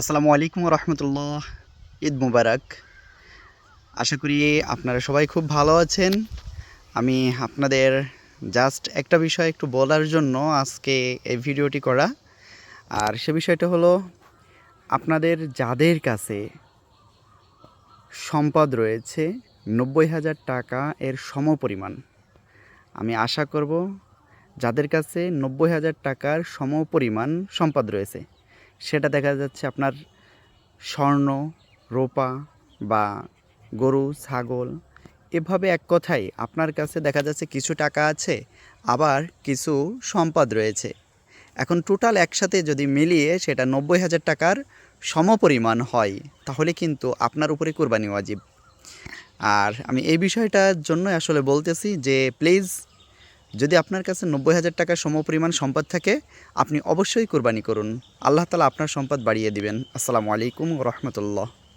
আসসালামু আলাইকুম রহমতুল্লাহ। ঈদ মুবারক। আশা করি আপনারা সবাই খুব ভালো আছেন। আমি আপনাদের জাস্ট একটা বিষয় একটু বলার জন্য আজকে এই ভিডিওটি করা। আর সে বিষয়টা হলো, আপনাদের যাদের কাছে সম্পদ রয়েছে, নব্বই হাজার টাকা এর সমপরিমাণ। আমি আশা করব, যাদের কাছে নব্বই হাজার টাকার সমপরিমাণ সম্পদ রয়েছে সেটা দেখা যাচ্ছে আপনার স্বর্ণ, রোপা বা গরু, ছাগল, এভাবে এক কথায় আপনার কাছে দেখা যাচ্ছে কিছু টাকা আছে, আবার কিছু সম্পদ রয়েছে। এখন টোটাল একসাথে যদি মিলিয়ে সেটা নব্বই হাজার টাকার সমপরিমাণ হয়, তাহলে কিন্তু আপনার উপরে কোরবানি ওয়াজিব। আর আমি এই বিষয়টার জন্য আসলে বলতেছি যে প্লিজ যদি আপনার কাছে নব্বই হাজার টাকার সমপরিমাণ সম্পদ থাকে, আপনি অবশ্যই কোরবানি করুন। আল্লাহ তালা আপনার সম্পদ বাড়িয়ে দিবেন। আসসালামু আলাইকুম রহমতুল্লাহ।